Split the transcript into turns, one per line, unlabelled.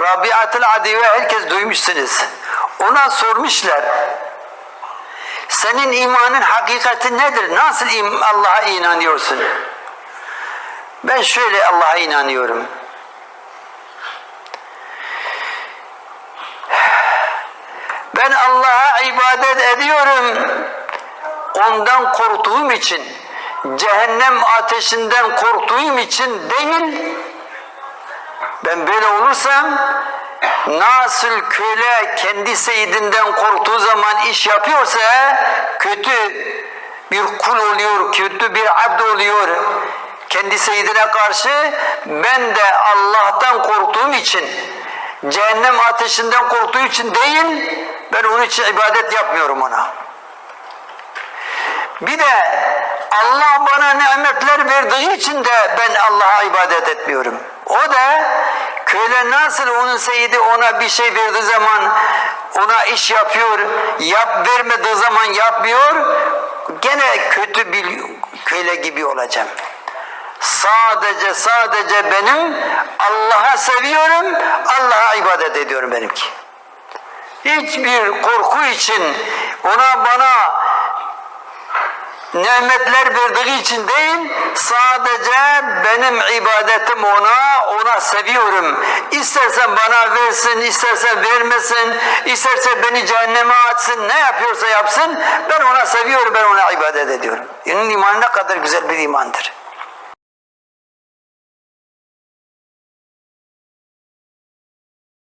Rabiatul Adive herkes duymuşsunuz. Ona sormuşlar. Senin imanın hakikati nedir? Nasıl Allah'a inanıyorsun? Ben şöyle Allah'a inanıyorum. Ben Allah'a ibadet ediyorum. Ondan korktuğum için, cehennem ateşinden korktuğum için değil, ben böyle olursam nasıl köle kendi seyidinden korktuğu zaman iş yapıyorsa kötü bir kul oluyor, kötü bir abd oluyor kendi seyidine karşı ben de Allah'tan korktuğum için cehennem ateşinden korktuğu için değil ben onun için ibadet yapmıyorum ona. Bir de Allah bana nimetler verdiği için de ben Allah'a ibadet etmiyorum. O da köle nasıl onun seyidi ona bir şey verdiği zaman ona iş yapıyor, yap vermediği zaman yapmıyor, gene kötü bir köle gibi olacağım. Sadece sadece benim Allah'a seviyorum, Allah'a ibadet ediyorum benimki. Hiçbir korku için ona bana nimetler verdiği için değil, sadece benim ibadetim ona, ona seviyorum. İstersen bana versin, istersen vermesin, isterse beni cehenneme atsın, ne yapıyorsa yapsın, ben ona seviyorum, ben ona ibadet ediyorum. Onun imanı ne kadar güzel bir imandır.